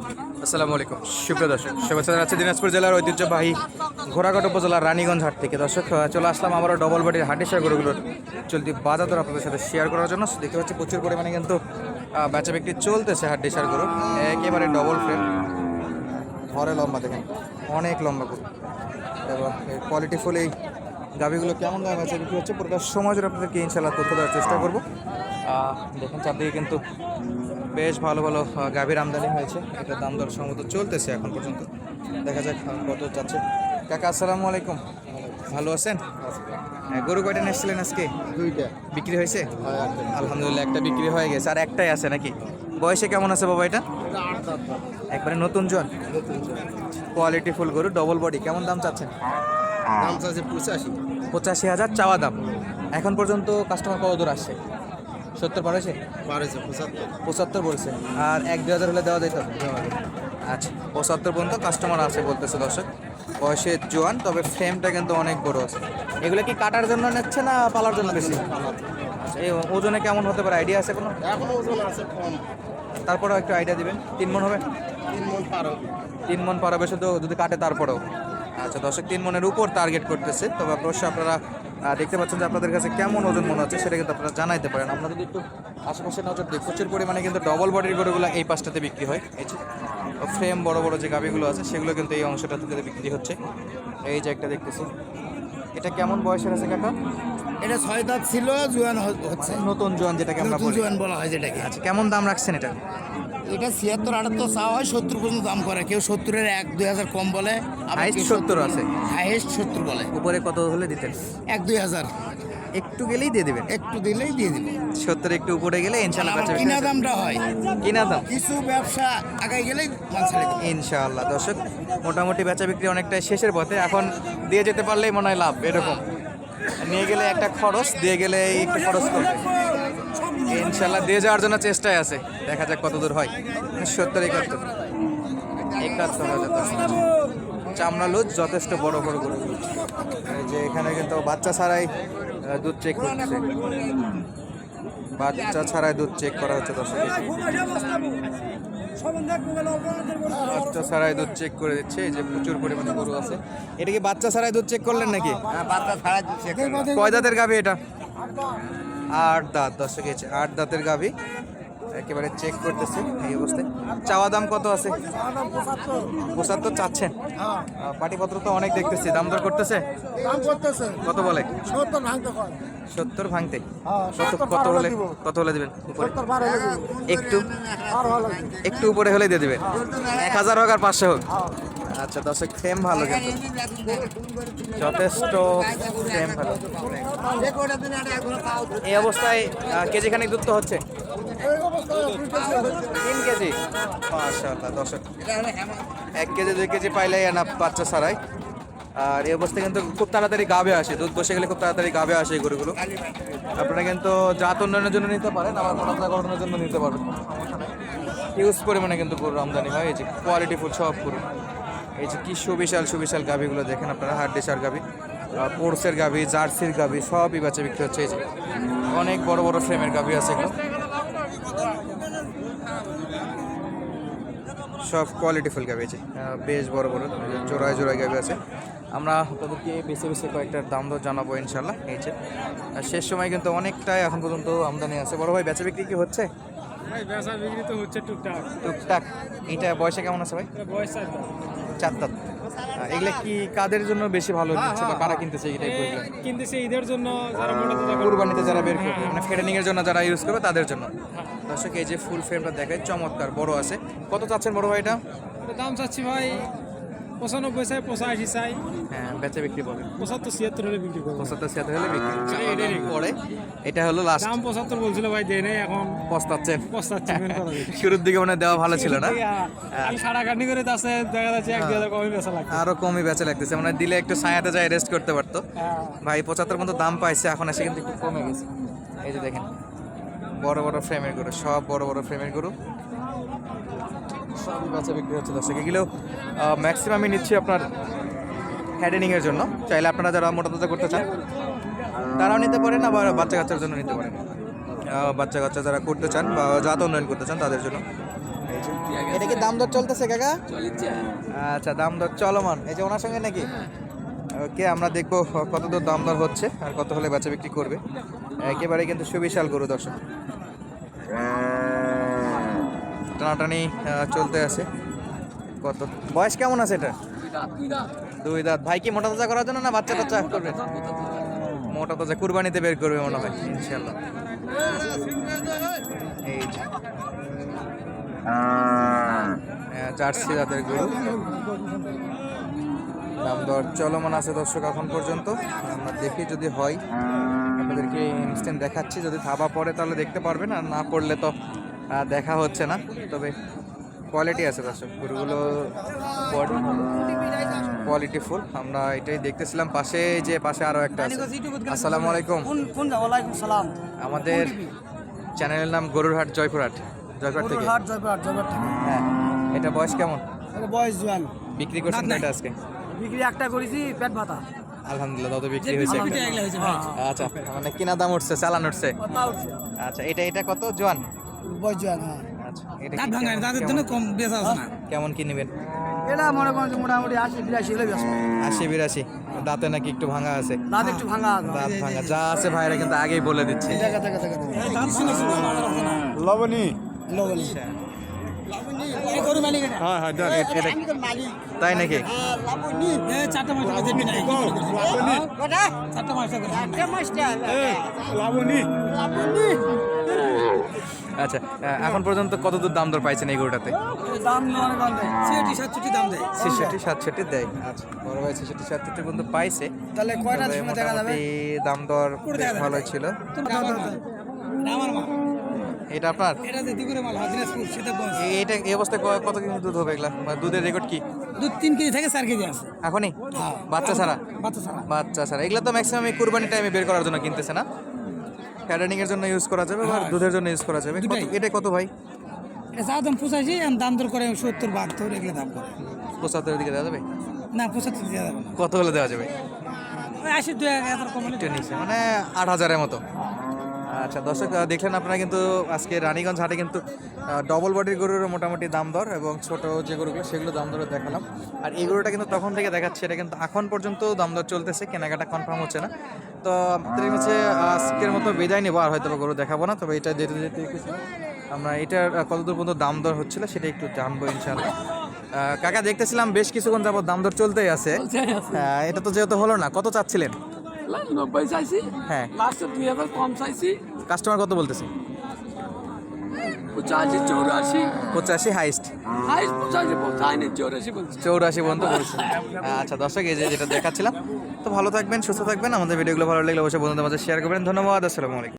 আসসালামু আলাইকুম। সুপ্রিয় দর্শক, শুভেচ্ছা জানাচ্ছি দিনাজপুর জেলার ঐতিহ্যবাহী ঘোড়াঘাট উপজেলার রানীগঞ্জ হাট থেকে। দর্শক চলে আসলাম আবারও ডবল বডির হাটেশ্বর গরুগুলোর চলতি বাজার দর আপনাদের সাথে শেয়ার করার জন্য। দেখতে পাচ্ছি প্রচুর পরিমাণে কিন্তু বেচা বিক্রি চলতেছে হাটেশ্বর গরু। একেবারে ডবল ফ্রেম ধরে লম্বা দেখেন, অনেক লম্বা গরু। এবং কোয়ালিটি ফুল এই গাভিগুলো কেমন দামে বেচা বিক্রি হচ্ছে, পুরোটা সময় আপনাদেরকে ইনশাল্লাহ তথ্য দেওয়ার চেষ্টা করব। দেখেন চারদিকে কিন্তু বেশ ভালো ভালো গাভীর আমদানি হয়েছে। এটা দাম দর সম্ভবত চলতেছে এখন পর্যন্ত। দেখা যাক কত যাচ্ছে। কাকা আসসালামু আলাইকুম। ভালো আছেন? হ্যাঁ, গরু কয়টা নিয়েছিলেন আজকে? দুইটা। বিক্রি হয়েছে? আলহামদুলিল্লাহ একটা বিক্রি হয়ে গেছে। আর একটাই আছে নাকি? বয়সে কেমন আছে বাবা এটা? একবারে নতুন জন? কোয়ালিটি ফুল গরু ডবল বডি কেমন দাম চাচ্ছেন? দাম চাচ্ছে পঁচাশি। পঁচাশি হাজার চাওয়া দাম। এখন পর্যন্ত কাস্টমার কত দূর আসছে? সত্তর পার হয়েছে? পঁচাত্তর। পঁচাত্তর বলছে। আর এক দু হাজার হলে দেওয়া যেত আচ্ছা পঁচাত্তর পর্যন্ত কাস্টমার আছে বলতেছে দর্শক। বয়সে জোয়ান তবে ফ্রেমটা কিন্তু অনেক বড় আছে। এগুলো কি কাটার জন্য নিচ্ছে না পালার জন্য বেশি? আচ্ছা এই ওজনে কেমন হতে পারে? আইডিয়া আছে কোনো? এখনও ওজন আছে কম। তারপরেও একটু আইডিয়া দিবেন। তিন মন হবে? তিন মন পার হবে। তিন মন পার হবে শুধু যদি কাটে তারপরেও। আচ্ছা দর্শক তিন মনের উপর টার্গেট করতেছে। তবে অবশ্যই আপনারা দেখতে পাচ্ছেন যে আপনাদের কাছে কেমন ওজন মনে হচ্ছে সেটা কিন্তু আপনারা জানাইতে পারেন। আমরা যদি একটু আশেপাশে নজর দিই প্রচুর পরিমাণে কিন্তু ডবল বডির গরুগুলো এই পাশটাতে বিক্রি হয়। এই যে ফ্রেম বড় বড় যে গাভিগুলো আছে সেগুলো কিন্তু এই অংশটা থেকে বিক্রি হচ্ছে। এই যে একটা দেখতেছি। এটা কেমন বয়সের আছে কাকা? এটা ছয় দাঁত ছিল জোয়ান হচ্ছে। নতুন জোয়ান যেটাকে আমরা বলি। জোয়ান বলা হয় যেটাকে। আচ্ছা কেমন দাম রাখছেন এটা? এটা ছিয়াত্তর আটাত্তর চাওয়া হয় সত্তর পর্যন্ত দাম করে। কেউ সত্তরের এক দুই হাজার কম বলে Highest 70 আছে। হাইয়েস্ট সত্তর বলে। উপরে কত হলে দিতেন? এক দুই হাজার। একটু গেলেই দিয়ে দিবেন? একটু দিলেই দিয়ে দিব সত্তর একটু উপরে গেলে ইনশাল্লাহ কিনা দামটা হয়। কিনা দাম? কিছু ব্যবসা আগাই গেলেই মাল ছেড়ে দেবে। ইনশাআল্লাহ। দর্শক মোটামুটি বেচা বিক্রি অনেকটাই শেষের পথে। এখন দিয়ে যেতে পারলেই মনে হয় লাভ এরকম। নিয়ে গেলে একটা খরচ দিয়ে গেলে একটু খরচ করবে। ইনশাল্লাহ দিয়ে যাওয়ার জন্য চেষ্টায় আছে। দেখা যাক কত দূর হয়। সত্তর একাত্তর। একাত্তর হাজার চামড়া লুজ যথেষ্ট বড় বড় গরু। এই যে এখানে কিন্তু বাচ্চা ছাড়াই দুধ চেক করছে। বাচ্চা ছাড়াই দুধ চেক করা হচ্ছে দর্শক। বাচ্চা ছাড়াই দুধ চেক করে দিচ্ছে। এই যে প্রচুর পরিমাণে গরু আছে। এটা কি বাচ্চা ছাড়াই দুধ চেক করলেন নাকি? বাচ্চা ছাড়া দিচ্ছে কয় দাঁতের গাভি এটা? আট দাঁত দর্শক এই যে আট দাঁতের গাভি। একেবারে চেক করতেছে এই অবস্থায়। চাওয়া দাম কত আছে? পঁচাত্তর চাচ্ছেন। পাটিপত্র তো অনেক দেখতেছি। দাম দর করতেছে? কত বলে? সত্তর ভাঙতে হ্যাঁ, কত 70 কত পার হলে কত হলে দিবেন? উপরে? একটু? একটু উপরে হলে দিয়ে দিবেন। এক হাজার হোক আর পাঁচশো হোক। আচ্ছা দর্শক ফ্রেম ভালো কিন্তু। যথেষ্ট ফ্রেম ভালো। এই অবস্থায় কেজি খানিক দুধ তো হচ্ছে? তিন কেজি? মাশাআল্লাহ, দর্শক। এক কেজি, দুই কেজি পাইলেই না বাচ্চা ছাড়াই। আর এই অবস্থায় কিন্তু খুব তাড়াতাড়ি গাবে আসে। দুধ বসে গেলে খুব তাড়াতাড়ি গাবে আসে এই গরুগুলো। আপনারা কিন্তু জাত উন্নয়নের জন্য নিতে পারেন, আবার মোটা গঠনের জন্য নিতে পারবেন। ইউজ পরিমাণে কিন্তু গরুর আমদানি হয়, এই যে কোয়ালিটি ফুল সব গরু এই যে কি সুবিশাল সুবিশাল গাভিগুলো দেখেন আপনারা হাট ডিসার গাভি পোর্সের গাভি জার্সির গাভি সবই বাচ্চা বিক্রি হচ্ছে। এই যে অনেক বড় বড় ফ্রেমের গাভি আছে এগুলো। সব কোয়ালিটি ফুল গাভি আছে বেশ বড় বড় জোড়ায় জোড়ায় গাভি আছে। আমরা আপনাদেরকে বেছে বেছে কয়েকটার দাম দর জানাব ইনশাল্লাহ এই যে। আর শেষ সময় কিন্তু অনেকটাই এখন পর্যন্ত আমদানি আছে। বড় ভাই বেচা বিক্রি কি হচ্ছে? ভাই ব্যবসা বিক্রি তো হচ্ছে টুকটাক। টুকটাক। এইটা বয়সে কেমন আছে ভাই? বয়স চার এগুলো কি কাদের জন্য বেশি ভালো নিচ্ছে বা কারা কিনতেছে এটাই বলবেন কিনতেছে ঈদের জন্য যারা কুরবানিতে যারা বের করবে মানে ফেডেনিং এর জন্য যারা ইউজ করবে তাদের জন্য। দর্শক এই যে ফুল ফ্রেমটা দেখায় চমৎকার বড় আছে। কত চাচ্ছেন বড় ভাই এটা দাম চাচ্ছি ভাই পঁচানব্বই চাই পঁচাশি চাই। হ্যাঁ বেচা বিক্রি পাবে পঁচাত্তর ছিয়াত্তর হলে বিক্রি করব। পঁচাত্তর ছিয়াত্তর হলে বিক্রি। ঠিক। পরে। এটা হলো লাস্ট দাম পঁচাত্তর বলছিল ভাই দেয় নাই এখন পস্তাচ্ছি মেন যেটা। শুরুর দিকে মনে দেওয়া ভালো ছিল না? সারা কাটনি করে আছে দেখা যাচ্ছে এক হাজার কমই বেচা লাগবে আরও কমই বেচা লাগতেছে। মানে দিলে একটু ছায়াতে যায় রেস্ট করতে পারতো। হ্যাঁ। ভাই পঁচাত্তর মতো দাম পাইছে এখন এসে কিন্তু একটু কমে গেছে। এই যে দেখেন বড় বড় ফ্রেমের গরু সব বড় বড় ফ্রেমের গরু। সবই বাচ্চা বিক্রি হচ্ছে দর্শক। এগুলো ম্যাক্সিমামই নিচ্ছি আপনার হ্যাডেনিং এর জন্য। চাইলে আপনারা যারা মোটা তাজা করতে চান তারাও নিতে পারেন আবার বাচ্চা কাচ্চার জন্য নিতে পারেন। আহ, বাচ্চা কাচ্চা যারা করতে চান বা জাত উন্নয়ন করতে চান তাদের জন্য। এটা কি দাম দর চলতেছে কাকা? আচ্ছা দাম দর চলমান। এই যে ওনার সঙ্গে নাকি? ওকে আমরা দেখব কত দূর দাম দর হচ্ছে আর কত হলে বেচা বিক্রি করবে। একেবারে কিন্তু সুবিশাল গরু দর্শক। টানাটানি চলতে আছে। কত? বয়স কেমন আছে এটা দুই দাঁত। ভাই কি মোটা তাজা করার জন্য না বাচ্চা টাচ্চা করবে মোটা তাজা কুরবানিতে বের করবে মনে হয় ইনশাল্লাহ এই জার্সি জাতের গরু। দাম দর চলমান আছে দর্শক এখন পর্যন্ত। আমরা দেখি যদি হয়। আপনাদেরকে ইনস্ট্যান্ট দেখাচ্ছি। যদি থাবা পড়ে তাহলে দেখতে পারবেন। আর না পড়লে তো দেখা হচ্ছে না তবে কোয়ালিটি আছে দর্শক। গরুগুলো বডি কোয়ালিটি ফুল আমরা এটাই দেখতেছিলাম। পাশে যে পাশে আরও একটা আছে। আসসালামু আলাইকুম। সালাম। আমাদের চ্যানেলের নাম গরুরহাট জয়পুরহাট। জয়পুরহাট থেকে। হাট জয়পুর জয়পুর থেকে। হ্যাঁ। এটা বয়স কেমন? বয়স জোয়ান। বিক্রি করছেন না, কয়টা আজকে? বিক্রি একটা করেছি পেট ভাতা। আলহামদুলিল্লাহ তত বিক্রি হয়েছে আচ্ছা মানে কিনা দাম উঠছে চালান উঠছে। আচ্ছা এটা এটা কত জোয়ান? হ্যাঁ আচ্ছা দাঁত কেমন- দাঁতের কেমন- জন্য কম বেচা আছে না কেমন কি নেবেন এটা মনে করেন মোটামুটি আশি বিরাশি হলে ব্যস্ত আশি বিরাশি দাঁতে নাকি একটু ভাঙা আছে দাঁত একটু ভাঙা দাঁত ভাঙা যা আছে ভাইরা কিন্তু আগেই বলে দিচ্ছে লবণী লবণী। হ্যাঁ হ্যাঁ এটা- তাই নাকি। আচ্ছা এখন পর্যন্ত কত দূর দাম দর পাইছেন এই গরুটাতে? দাম সাতষট্টি দাম দেয়। ছেষট্টি সাতষট্টি দেয়। আচ্ছা বড় ভাই ছেষট্টি সাতষট্টি পর্যন্ত পাইছে। তাহলে কয়টা সময় দেখা যাবে? দাম দর দেখা ছিল। আমার মাল। এটা আপনার? এটা যে দিগুরে মাল হাজিরাজপুর সীতাগঞ্জ এ- এটা এই অবস্থায় কত কেজি দুধ হবে এগুলা? মানে দুধের রেকর্ড কি? দুধ তিন কেজি থেকে চার কেজি আছে। এখনই? বাচ্চা ছাড়া? বাচ্চা ছাড়া। বাচ্চা ছাড়া। এগুলো তো ম্যাক্সিমাম এই কুরবানি টাইমে বের করার জন্য কিনতেছে না? প্যাটার্নিং এর জন্য ইউজ করা যাবে বা দুধের জন্য ইউজ করা যাবে? এটা কত ভাই? এটা চা দাম পঁচাশি দাম দর করে সত্তর বাহাত্তর এগুলো দাম করে। পঁচাত্তরের দিকে দেওয়া যাবে? না পঁচাত্তর দেওয়া যাবে কত হলে দেওয়া যাবে? আশি দু এক হাজার কম হলে একটু নিচে মানে আট হাজারের মতো। আচ্ছা দর্শক দেখলেন আপনারা কিন্তু আজকে রানীগঞ্জ হাটে কিন্তু ডবল বডির গরুর মোটামুটি দাম দর এবং ছোট যে গরুগুলো সেগুলো দাম দরে দেখালাম। আর এই গরুটা কিন্তু তখন থেকে দেখাচ্ছে এটা কিন্তু এখন পর্যন্ত দাম দর চলতেছে কেনাকাটা কনফার্ম হচ্ছে না। তো আমাদের হচ্ছে আজকের মতো বিদায় নেব আর হয়তো গরু দেখাবো না তবে এটা যেতে যেতে আমরা এটার কতদূর পর্যন্ত দাম দর হচ্ছিল সেটা একটু জানব ইনশাআল্লাহ। আহ, কাকা দেখতেছিলাম বেশ কিছুক্ষণ যাবত দাম দর চলতেই আছে। এটা তো যেহেতু হলো না কত চাচ্ছিলেন? নব্বই চাইছি। হ্যাঁ। লাস্টে দুই হাজার কম চাইছি। কাস্টমার কত বলতেছে? পঁচাশি চৌরাশি। পঁচাশি হাইস্ট হাইস্ট পঁচাশি পঁচাশি চৌরাশি চৌরাশি পর্যন্ত বলছে। আচ্ছা দর্শক এই যে যেটা দেখাচ্ছিলাম তো ভালো থাকবেন সুস্থ থাকবেন। আমাদের ভিডিওগুলো ভালো লাগলে অবশ্যই বন্ধুদের মাঝে শেয়ার করবেন। ধন্যবাদ আসসালামু আলাইকুম।